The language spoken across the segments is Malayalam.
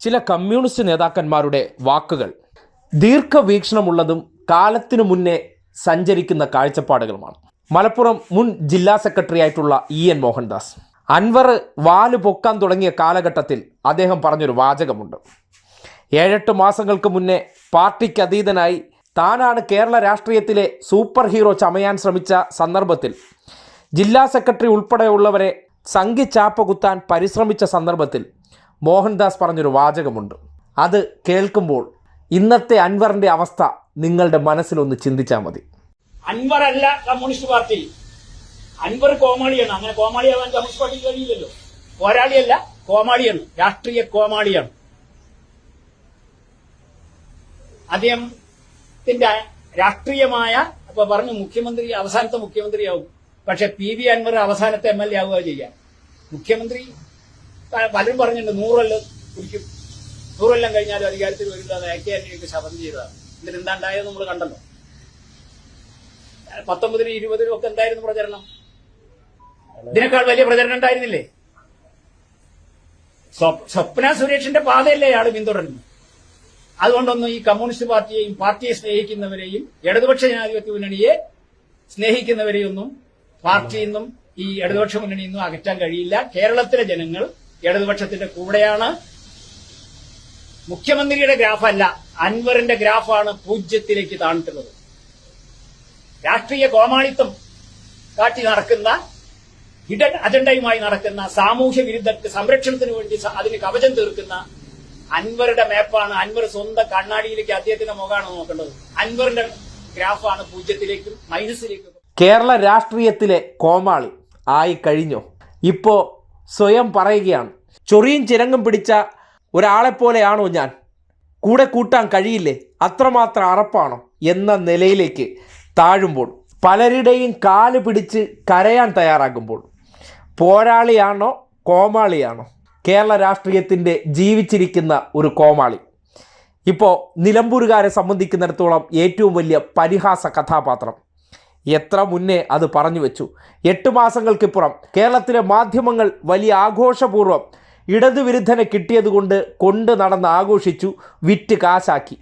ചില കമ്മ്യൂണിസ്റ്റ് നേതാക്കന്മാരുടെ വാക്കുകൾ. ദീർഘവീക്ഷണമുള്ളതും കാലത്തിനു മുന്നേ സഞ്ചരിക്കുന്ന കാഴ്ചപ്പാടുകളുമാണ്. മലപ്പുറം മുൻ ജില്ലാ സെക്രട്ടറി ആയിട്ടുള്ള ഇ എൻ മോഹൻദാസ്. അൻവർ വാൽ പൊക്കാൻ തുടങ്ങിയ കാലഘട്ടത്തിൽ അദ്ദേഹം പറഞ്ഞൊരു വാചകമുണ്ട്. ഏഴെട്ട് മാസങ്ങൾക്ക് മുന്നേ പാർട്ടിക്ക് അതീതനായി താനാണ് കേരള രാഷ്ട്രീയത്തിലെ സൂപ്പർ ഹീറോ ചമയാൻ ശ്രമിച്ച സന്ദർഭത്തിൽ ജില്ലാ സെക്രട്ടറി ഉൾപ്പെടെയുള്ളവരെ സംഘി ചാപ്പ കുത്താൻ പരിശ്രമിച്ച സന്ദർഭത്തിൽ മോഹൻദാസ് പറഞ്ഞൊരു വാചകമുണ്ട്. അത് കേൾക്കുമ്പോൾ ഇന്നത്തെ അൻവറിന്റെ അവസ്ഥ നിങ്ങളുടെ മനസ്സിലൊന്ന് ചിന്തിച്ചാൽ മതി. അൻവർ അല്ല കമ്മ്യൂണിസ്റ്റ് പാർട്ടി. അൻവർ കോമാളിയാണ്. അങ്ങനെ കോമാളിയാവാൻ കമ്മ്യൂണിസ്റ്റ് പാർട്ടിക്ക് കഴിയില്ലല്ലോ. പോരാളിയല്ല കോമാളിയാണ്. രാഷ്ട്രീയ കോമാളിയാണ്. അദ്ദേഹത്തിന്റെ രാഷ്ട്രീയമായ അപ്പൊ പറഞ്ഞു മുഖ്യമന്ത്രി അവസാനത്തെ മുഖ്യമന്ത്രിയാവും. പക്ഷെ പി വി അൻവർ അവസാനത്തെ എം എൽ എ ആവുക ചെയ്യാം. മുഖ്യമന്ത്രി പലരും പറഞ്ഞിട്ടുണ്ട് നൂറെല്ലാം കുടിക്കും. നൂറെല്ലാം കഴിഞ്ഞാലും അധികാരത്തിൽ വരില്ല അത് എ കെ ആന്റണിക്ക് ശപഥം ചെയ്തതാണ്. എന്നിട്ട് എന്താ ഉണ്ടായത് നമ്മൾ കണ്ടല്ലോ. പത്തൊമ്പതിനും ഇരുപതിനും ഒക്കെ എന്തായിരുന്നു പ്രചരണം? ഇതിനേക്കാൾ വലിയ പ്രചരണം ഉണ്ടായിരുന്നില്ലേ? സ്വപ്ന സുരേഷിന്റെ പാതയല്ലേ അയാൾ പിന്തുടരുന്നു അതുകൊണ്ടൊന്നും ഈ കമ്മ്യൂണിസ്റ്റ് പാർട്ടിയെയും പാർട്ടിയെ സ്നേഹിക്കുന്നവരെയും ഇടതുപക്ഷ ജനാധിപത്യ മുന്നണിയെ സ്നേഹിക്കുന്നവരെയൊന്നും പാർട്ടിയിൽ നിന്നും ഈ ഇടതുപക്ഷ മുന്നണിയിൽ നിന്നും അകറ്റാൻ കഴിയില്ല. കേരളത്തിലെ ജനങ്ങൾ ഇടതുപക്ഷത്തിന്റെ കൂടെയാണ്. മുഖ്യമന്ത്രിയുടെ ഗ്രാഫല്ല അൻവറിന്റെ ഗ്രാഫാണ് പൂജ്യത്തിലേക്ക് താണിട്ടുള്ളത് രാഷ്ട്രീയ കോമാളിത്തം കാട്ടി നടക്കുന്ന ഹിഡൻ അജണ്ടയുമായി നടക്കുന്ന സാമൂഹ്യ വിരുദ്ധർക്ക് സംരക്ഷണത്തിന് വേണ്ടി അതിന് കവചം തീർക്കുന്ന അൻവറുടെ മാപ്പാണ്. അൻവർ സ്വന്തം കണ്ണാടിയിലേക്ക് അദ്ദേഹത്തിന്റെ മുഖമാണ് നോക്കേണ്ടത്. അൻവറിന്റെ ഗ്രാഫാണ് പൂജ്യത്തിലേക്കും മൈനസിലേക്കും. കേരള രാഷ്ട്രീയത്തിലെ കോമാളി ആയി കഴിഞ്ഞോ. ഇപ്പോൾ സ്വയം പറയുകയാണ്. ചൊറിയും ചിരങ്ങും പിടിച്ച ഒരാളെപ്പോലെയാണോ ഞാൻ? കൂടെ കൂട്ടാൻ കഴിയില്ലേ? അത്രമാത്രം അറപ്പാണോ? എന്ന നിലയിലേക്ക് താഴുമ്പോൾ പലരുടെയും കാൽ പിടിച്ച് കരയാൻ തയ്യാറാകുമ്പോൾ പോരാളിയാണോ കോമാളിയാണോ? കേരള രാഷ്ട്രീയത്തിന്റെ ജീവിച്ചിരിക്കുന്ന ഒരു കോമാളി. ഇപ്പോൾ നിലമ്പൂരുകാരെ സംബന്ധിക്കുന്നിടത്തോളം ഏറ്റവും വലിയ പരിഹാസ കഥാപാത്രം എത്ര മുന്നേ അത് പറഞ്ഞു വെച്ചു. എട്ട് മാസങ്ങൾക്കിപ്പുറം കേരളത്തിലെ മാധ്യമങ്ങൾ വലിയ ആഘോഷപൂർവം ഇടതുവിരുദ്ധനെ കിട്ടിയതുകൊണ്ട് കൊണ്ട് നടന്ന് ആഘോഷിച്ചു വിറ്റ് കാശാക്കി.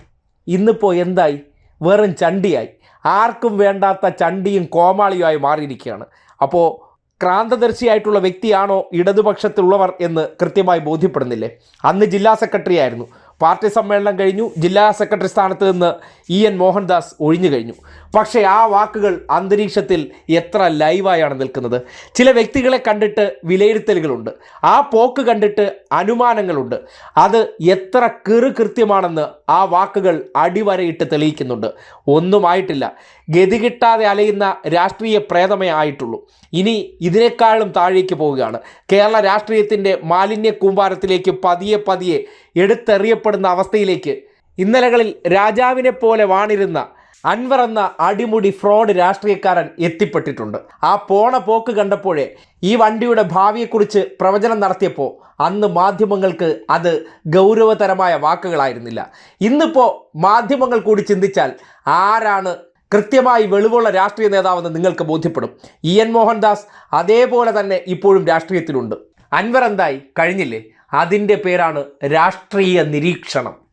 ഇന്നിപ്പോൾ എന്തായി? വെറും ചണ്ടിയായി. ആർക്കും വേണ്ടാത്ത ചണ്ടിയും കോമാളിയുമായി മാറിയിരിക്കുകയാണ്. അപ്പോൾ ക്രാന്തദർശിയായിട്ടുള്ള വ്യക്തിയാണോ ഇടതുപക്ഷത്തിലുള്ളവർ എന്ന് കൃത്യമായി ബോധ്യപ്പെടുന്നില്ലേ? അന്ന് ജില്ലാ സെക്രട്ടറി ആയിരുന്നു പാർട്ടി സമ്മേളനം കഴിഞ്ഞു. ജില്ലാ സെക്രട്ടറി സ്ഥാനത്ത് നിന്ന് ഇ എൻ മോഹൻദാസ് ഒഴിഞ്ഞു കഴിഞ്ഞു. പക്ഷേ ആ വാക്കുകൾ അന്തരീക്ഷത്തിൽ എത്ര ലൈവായാണ് നിൽക്കുന്നത്. ചില വ്യക്തികളെ കണ്ടിട്ട് വിലയിരുത്തലുകളുണ്ട്. ആ പോക്ക് കണ്ടിട്ട് അനുമാനങ്ങളുണ്ട്. അത് എത്ര കൃ കൃത്യമാണെന്ന് ആ വാക്കുകൾ അടിവരയിട്ട് തെളിയിക്കുന്നുണ്ട്. ഒന്നുമായിട്ടില്ല ഗതി കിട്ടാതെ അലയുന്ന രാഷ്ട്രീയ പ്രേതമേ ആയിട്ടുള്ളൂ. ഇനി ഇതിനേക്കാളും താഴേക്ക് പോവുകയാണ്. കേരള രാഷ്ട്രീയത്തിന്റെ മാലിന്യ കൂമ്പാരത്തിലേക്ക് പതിയെ പതിയെ എടുത്തെറിയപ്പെടുന്ന അവസ്ഥയിലേക്ക്. ഇന്നലകളിൽ രാജാവിനെ പോലെ വാണിരുന്ന അൻവർ എന്ന അടിമുടി ഫ്രോഡ് രാഷ്ട്രീയക്കാരൻ എത്തിപ്പെട്ടിട്ടുണ്ട്. ആ പോണ പോക്ക് കണ്ടപ്പോഴേ ഈ വണ്ടിയുടെ ഭാവിയെക്കുറിച്ച് പ്രവചനം നടത്തിയപ്പോൾ അന്ന് മാധ്യമങ്ങൾക്ക് അത് ഗൗരവതരമായ വാക്കുകളായിരുന്നില്ല. ഇന്നിപ്പോൾ മാധ്യമങ്ങൾ കൂടി ചിന്തിച്ചാൽ ആരാണ് കൃത്യമായി വെളിവുള്ള രാഷ്ട്രീയ നേതാവെന്ന് നിങ്ങൾക്ക് ബോധ്യപ്പെടും. ഇ എൻ മോഹൻദാസ് അതേപോലെ തന്നെ ഇപ്പോഴും രാഷ്ട്രീയത്തിലുണ്ട്. അൻവർ എന്തായി? കഴിഞ്ഞില്ലേ? അതിന്റെ പേരാണ് രാഷ്ട്രീയ നിരീക്ഷണം.